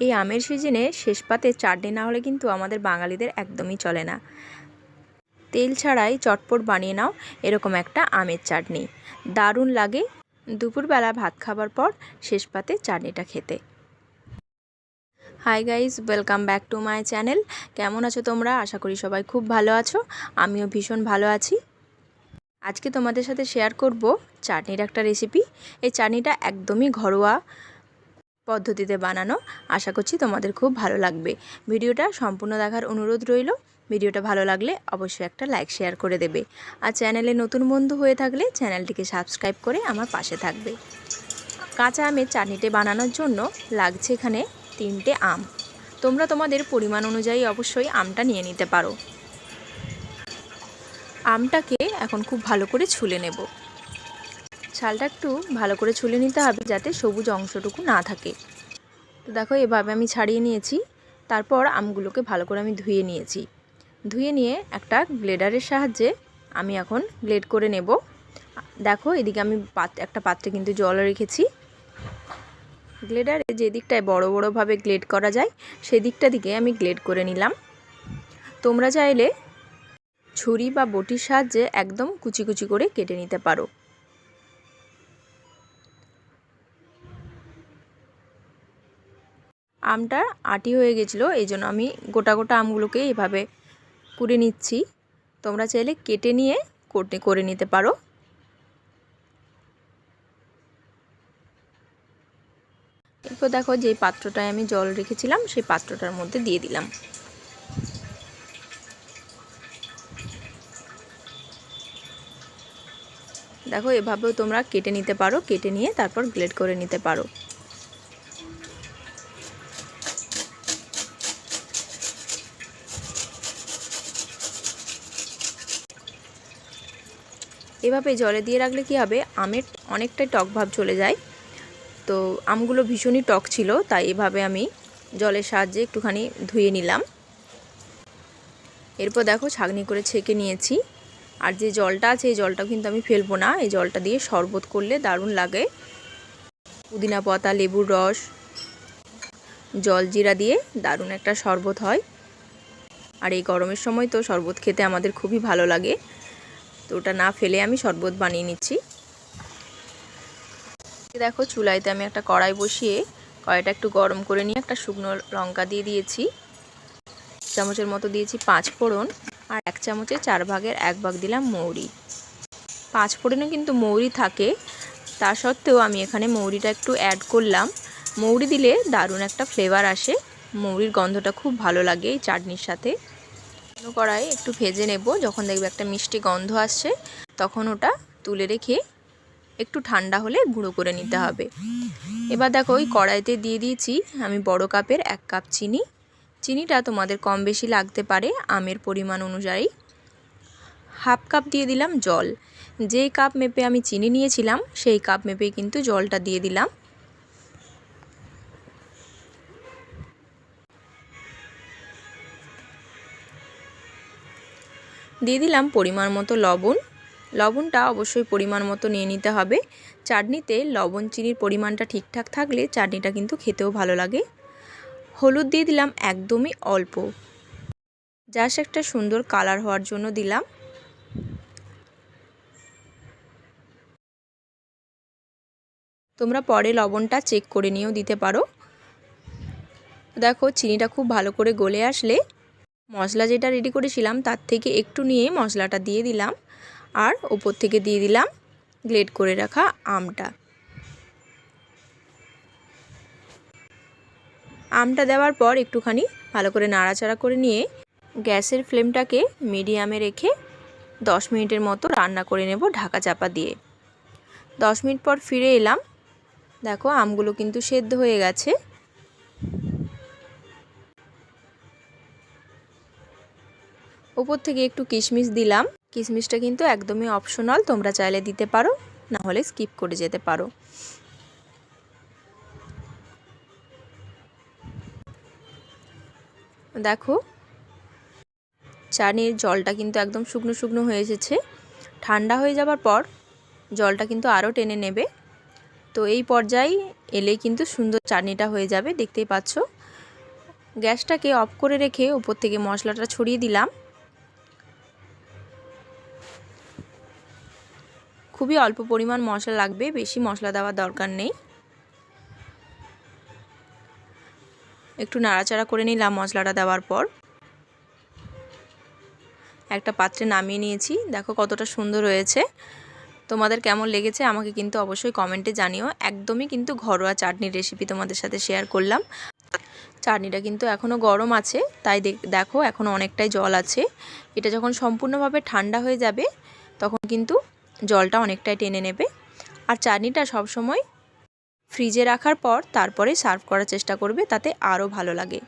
এই আমের সিজনে শেষ পাতে চাটনি না হলে কিন্তু আমাদের বাঙালিদের একদমই চলে না। তেল ছাড়াই চটপট বানিয়ে নাও, এরকম একটা আমের চাটনি। দারুণ লাগে। দুপুরবেলা ভাত খাবার পর শেষ পাতে চাটনিটা খেতে। Hi guys welcome back to my channel. কেমন আছো তোমরা? আশা করি সবাই খুব ভালো আছো। আমিও ভীষণ ভালো আছি। আজকে তোমাদের সাথে শেয়ার করব চাটনির একটা রেসিপি এই চাটনিটা একদমই ঘরোয়া। পদ্ধতিতে বানানো। আশা করছি তোমাদের খুব ভালো লাগবে। ভিডিওটা সম্পূর্ণ দেখার অনুরোধ রইল। ভিডিওটা ভালো লাগলে অবশ্যই একটা লাইক, শেয়ার করে দেবে। আর চ্যানেলে নতুন বন্ধু হয়ে থাকলে চ্যানেলটিকে সাবস্ক্রাইব করে আমার পাশে থাকবে। কাঁচা আমের চাটনিটা বানানোর জন্য লাগছে এখানে তিনটে আম। তোমরা তোমাদের পরিমাণ অনুযায়ী অবশ্যই আমটা নিয়ে নিতে পারো। আমটাকে এখন খুব ভালো করে ছুলে নেব। ছালটা একটু ভালো করে ছুলে নিতে হবে যাতে সবুজ অংশটুকু না থাকে। তো দেখো, এভাবে আমি ছাড়িয়ে নিয়েছি। তারপর আমগুলোকে ভালো করে আমি ধুয়ে নিয়েছি। ধুয়ে নিয়ে একটা গ্লেডারের সাহায্যে আমি এখন গ্লেড করে নেব। দেখো, এদিকে আমি একটা পাত্রে কিন্তু জল রেখেছি। গ্লেডারে যে দিকটায় বড় বড়োভাবে গ্লেড করা যায়, সেদিকটা দিকে আমি গ্লেড করে নিলাম। তোমরা চাইলে ছুরি বা বটির সাহায্যে একদম কুচি কুচি করে কেটে নিতে পারো। আমটা আটি হয়ে গেছিল, এই জন্য আমি গোটা গোটা আমগুলোকে এভাবে কুড়ে নিচ্ছি। তোমরা চাইলে কেটে নিয়ে করে নিতে পারো। এরপর দেখো যে পাত্রটায় আমি জল রেখেছিলাম, সেই পাত্রটার মধ্যে দিয়ে দিলাম। দেখো এভাবেও তোমরা কেটে নিতে পারো, কেটে নিয়ে তারপর গ্লেড করে নিতে পারো। এভাবে জলে দিয়ে রাখলে কি হবে? আমের অনেকটাই টক ভাব চলে যায়। তো আমগুলো ভীষণই টক ছিল, তাই এভাবে আমি জলের সাহায্যে একটুখানি ধুয়ে নিলাম। এরপর দেখো ছাগনি করে ছেঁকে নিয়েছি। আর যে জলটা আছে, এই জলটাও কিন্তু আমি ফেলব না। এই জলটা দিয়ে শরবত করলে দারুণ লাগে। পুদিনা পাতা, লেবুর রস, জল জিরা দিয়ে দারুণ একটা শরবত হয়। আর এই গরমের সময় তো শরবত খেতে আমাদের খুবই ভালো লাগে। তো ওটা না ফেলে আমি শরবত বানিয়ে নিচ্ছি। দেখো চুলাইতে আমি একটা কড়াই বসিয়ে কড়াইটা একটু গরম করে নিয়ে একটা শুকনো লঙ্কা দিয়ে দিয়েছি। চামচের মতো দিয়েছি পাঁচ ফোড়ন আর এক চামচে চার ভাগের এক ভাগ দিলাম মৌরি। পাঁচ ফোড়নে কিন্তু মৌরি থাকে, তা সত্ত্বেও আমি এখানে মৌরিটা একটু অ্যাড করলাম। মৌরি দিলে দারুণ একটা ফ্লেভার আসে, মৌরির গন্ধটা খুব ভালো লাগে এই চাটনির সাথে। কড়াই একটু ভেজে নেব। যখন দেখবে একটা মিষ্টি গন্ধ আসছে, তখন ওটা তুলে রেখে একটু ঠান্ডা হলে গুঁড়ো করে নিতে হবে। এবার দেখো, ওই কড়াইতে দিয়ে দিয়েছি আমি বড় কাপের এক কাপ চিনি। চিনিটা তোমাদের কম বেশি লাগতে পারে, আমের পরিমাণ অনুযায়ী। হাফ কাপ দিয়ে দিলাম জল। যেই কাপ মেপে আমি চিনি নিয়েছিলাম, সেই কাপ মেপে কিন্তু জলটা দিয়ে দিলাম। দিয়ে দিলাম পরিমাণ মতো লবণ। লবণটা অবশ্যই পরিমাণ মতো নিয়ে নিতে হবে। চাটনিতে লবণ, চিনির পরিমাণটা ঠিকঠাক থাকলে চাটনিটা কিন্তু খেতেও ভালো লাগে। হলুদ দিয়ে দিলাম একদমই অল্প। জাস্ট একটা সুন্দর কালার হওয়ার জন্য দিলাম। তোমরা পরে লবণটা চেক করে নিয়েও দিতে পারো। দেখো, চিনিটা খুব ভালো করে গলে আসলে মশলা যেটা রেডি করেছিলাম, তার থেকে একটু নিয়ে মশলাটা দিয়ে দিলাম। আর ওপর থেকে দিয়ে দিলাম গ্লেড করে রাখা আমটা। আমটা দেওয়ার পর একটুখানি ভালো করে নাড়াচাড়া করে নিয়ে গ্যাসের ফ্লেমটাকে মিডিয়ামে রেখে দশ মিনিটের মতো রান্না করে নেব ঢাকা চাপা দিয়ে। দশ মিনিট পর ফিরে এলাম। দেখো আমগুলো কিন্তু সেদ্ধ হয়ে গেছে। ওপর থেকে একটু কিশমিশ দিলাম। কিশমিশটা কিন্তু একদমই অপশনাল তোমরা চাইলে দিতে পারো, না হলে স্কিপ করে যেতে পারো। দেখো চানির জলটা কিন্তু একদম শুকনো শুকনো হয়ে এসেছে। ঠান্ডা হয়ে যাবার পর জলটা কিন্তু আরও টেনে নেবে। তো এই পর্যায়ে এলে কিন্তু সুন্দর চাটনিটা হয়ে যাবে, দেখতেই পাচ্ছ। গ্যাসটাকে অফ করে রেখে উপর থেকে মশলাটা ছড়িয়ে দিলাম। খুবই অল্প পরিমাণ মশলা লাগবে, বেশি মশলা দেওয়ার দরকার নেই। একটু নাড়াচাড়া করে নিলাম মশলাটা দেওয়ার পর। একটা পাত্রে নামিয়ে নিয়েছি। দেখো কতটা সুন্দর হয়েছে। তোমাদের কেমন লেগেছে আমাকে কিন্তু অবশ্যই কমেন্টে জানিও। একদমই কিন্তু ঘরোয়া চাটনির রেসিপি তোমাদের সাথে শেয়ার করলাম। চাটনিটা কিন্তু এখনও গরম আছে, তাই দেখো এখনও অনেকটাই জল আছে। এটা যখন সম্পূর্ণভাবে ঠান্ডা হয়ে যাবে, তখন কিন্তু জলটা অনেকটাই টেনে নেবে। আর চাটনিটা সবসময় ফ্রিজে রাখার পর তারপরে সার্ভ করার চেষ্টা করবে, তাতে আরও ভালো লাগে।